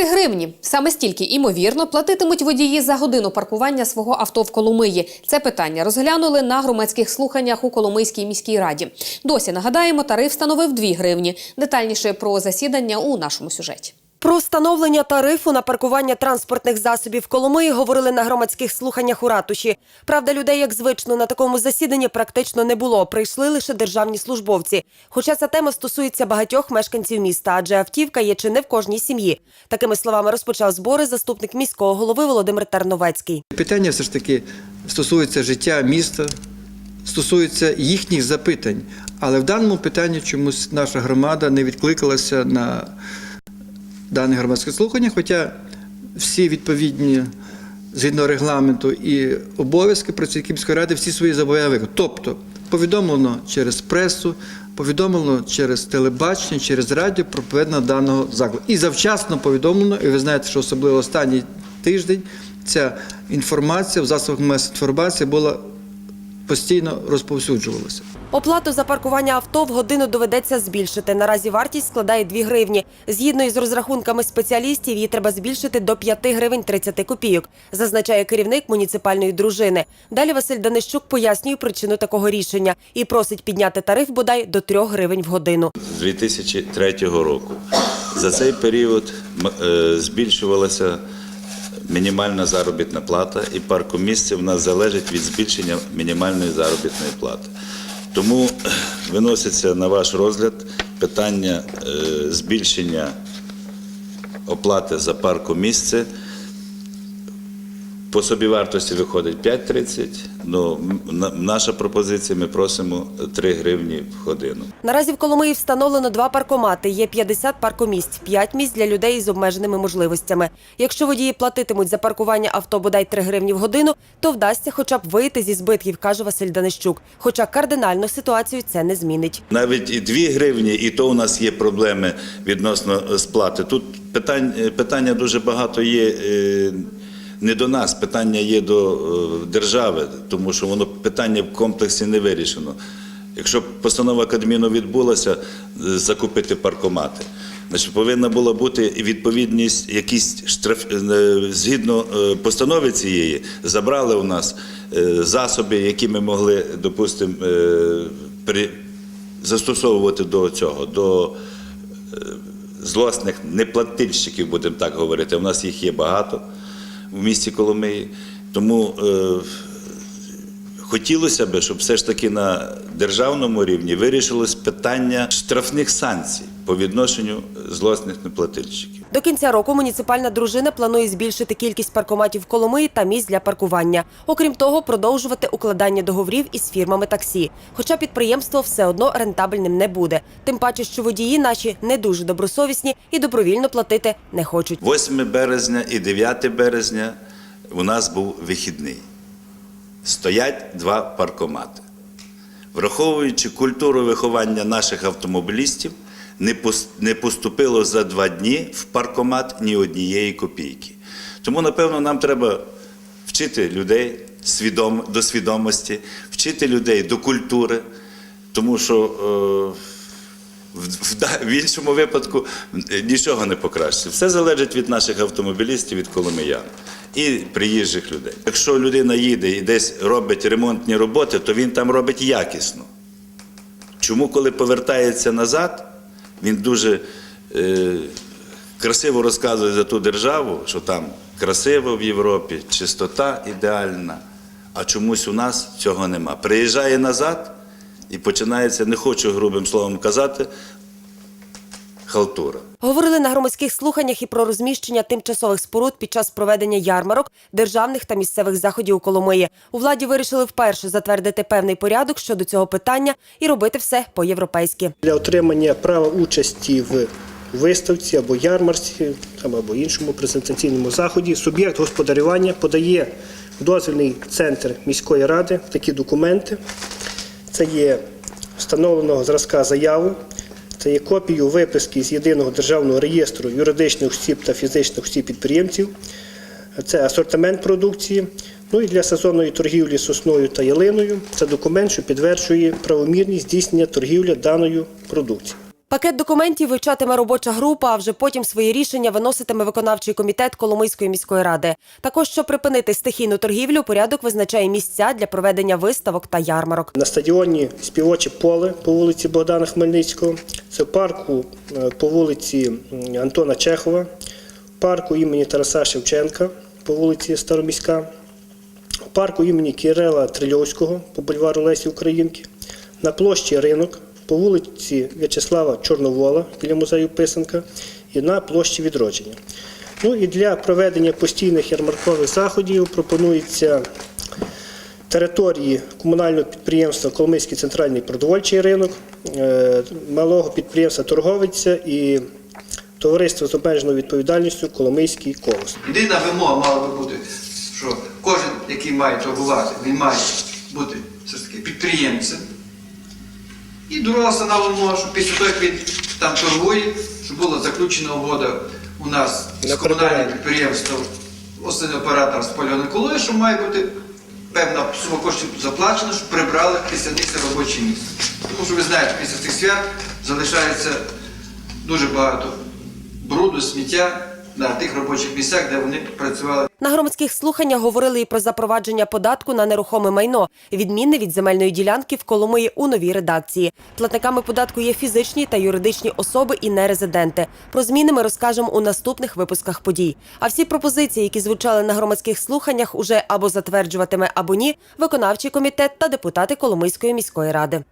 Три гривні саме стільки імовірно платитимуть водії за годину паркування свого авто в Коломиї. Це питання розглянули на громадських слуханнях у Коломийській міській раді. Досі нагадаємо, тариф становив 2 гривні. Детальніше про засідання у нашому сюжеті. Про встановлення тарифу на паркування транспортних засобів Коломиї говорили на громадських слуханнях у ратуші. Правда, людей, як звично, на такому засіданні практично не було. Прийшли лише державні службовці. Хоча ця тема стосується багатьох мешканців міста, адже автівка є чи не в кожній сім'ї. Такими словами розпочав збори заступник міського голови Володимир Терновецький. Питання все ж таки стосується життя міста, стосується їхніх запитань. Але в даному питанні чомусь наша громада не відкликалася на дане громадське слухання, хоча всі відповідні згідно регламенту і обов'язки працівників міської ради всі свої зобов'язання виконали. Тобто повідомлено через пресу, повідомлено через телебачення, через радіо про проведення даного закладу. І завчасно повідомлено, і ви знаєте, що особливо останній тиждень ця інформація в засобах масової інформації була постійно розповсюджувалася. Оплату за паркування авто в годину доведеться збільшити. Наразі вартість складає 2 гривні. Згідно із розрахунками спеціалістів, її треба збільшити до 5 гривень 30 копійок, зазначає керівник муніципальної дружини. Далі Василь Данищук пояснює причину такого рішення і просить підняти тариф бодай до 3 гривень в годину. з 2003 року. За цей період м- е, збільшувалася мінімальна заробітна плата, і парку місця в нас залежить від збільшення мінімальної заробітної плати. Тому е, виноситься на ваш розгляд питання е, збільшення оплати за паркомісце. По собівартості виходить 5,30, ну, наша пропозиція, ми просимо 3 гривні в годину. Наразі в Коломиї встановлено два паркомати. Є 50 паркомісць, 5 місць для людей із обмеженими можливостями. Якщо водії платитимуть за паркування авто бодай 3 гривні в годину, то вдасться хоча б вийти зі збитків, каже Василь Данищук. Хоча кардинально ситуацію це не змінить. Навіть і 2 гривні, і то у нас є проблеми відносно е, сплати. Тут питань, е, питання дуже багато є. Не до нас, питання є до е, держави, тому що воно питання в комплексі не вирішено. Якщо постанова Кабміну відбулася, е, закупити паркомати, значить повинна була бути відповідність, якісь штраф е, згідно постанови цієї, забрали у нас засоби, які ми могли, допустимо, при застосовувати до цього, до злосних неплатильщиків, будемо так говорити. У нас їх є багато в місті Коломиї. Тому е, хотілося б, щоб все ж таки на державному рівні вирішилось питання штрафних санкцій по відношенню злосних неплатильщиків. До кінця року муніципальна дружина планує збільшити кількість паркоматів в Коломиї та місць для паркування. Окрім того, продовжувати укладання договорів із фірмами таксі. Хоча підприємство все одно рентабельним не буде. Тим паче, що водії наші не дуже добросовісні і добровільно платити не хочуть. 8 березня і 9 березня у нас був вихідний. Стоять два паркомати. Враховуючи культуру виховання наших автомобілістів, не поступило за два дні в паркомат ні однієї копійки. Тому, напевно, нам треба вчити людей до свідомості, вчити людей до культури, тому що е, в, іншому випадку нічого не покращиться. Все залежить від наших автомобілістів, від коломиян і приїжджих людей. Якщо людина їде і десь робить ремонтні роботи, то він там робить якісно. Чому, коли повертається назад, він дуже е, красиво розказує за ту державу, що там красиво в Європі, чистота ідеальна, а чомусь у нас цього нема. Приїжджає назад і починається, не хочу грубим словом казати, халтура. Говорили на громадських слуханнях і про розміщення тимчасових споруд під час проведення ярмарок, державних та місцевих заходів у Коломиї. У владі вирішили вперше затвердити певний порядок щодо цього питання і робити все по-європейськи. для отримання права участі в виставці або ярмарці там, або іншому презентаційному заході суб'єкт господарювання подає в дозвільний центр міської ради такі документи. Це є встановленого зразка заяву, це є копію виписки з єдиного державного реєстру юридичних осіб та фізичних осіб підприємців. Це асортимент продукції. Ну і для сезонної торгівлі сосною та ялиною це документ, що підтверджує правомірність здійснення торгівлі даною продукцією. Пакет документів вивчатиме робоча група, а вже потім свої рішення виноситиме виконавчий комітет Коломийської міської ради. Також, щоб припинити стихійну торгівлю, порядок визначає місця для проведення виставок та ярмарок. На стадіоні співоче поле по вулиці Богдана Хмельницького, це парку е, по вулиці Антона Чехова, парку імені Тараса Шевченка по вулиці Староміська, парку імені Кирила Трильовського по бульвару Лесі Українки, на площі Ринок по вулиці В'ячеслава Чорновола біля музею Писанка і на площі Відродження. Ну і для проведення постійних ярмаркових заходів пропонується території комунального підприємства Коломийський центральний продовольчий ринок, е, малого підприємства Торговиця і товариство з обмеженою відповідальністю Коломийський колос. Єдина вимога мала би бути, що кожен, який має торгувати, він має бути все ж таки підприємцем. І друга основна вимога, що після того, як він там торгує, щоб була заключена угода у нас з комунальним підприємством, основний оператор з польони колої, що має бути певна сума коштів заплачена, щоб прибрали після них це робоче місце. Тому що ви знаєте, після цих свят залишається дуже багато бруду, сміття на тих робочих місцях, де вони працювали. На громадських слуханнях говорили і про запровадження податку на нерухоме майно, відмінне від земельної ділянки в Коломиї у новій редакції. Платниками податку є фізичні та юридичні особи і нерезиденти. Про зміни ми розкажемо у наступних випусках подій. А всі пропозиції, які звучали на громадських слуханнях, уже або затверджуватиме, або ні, виконавчий комітет та депутати Коломийської міської ради.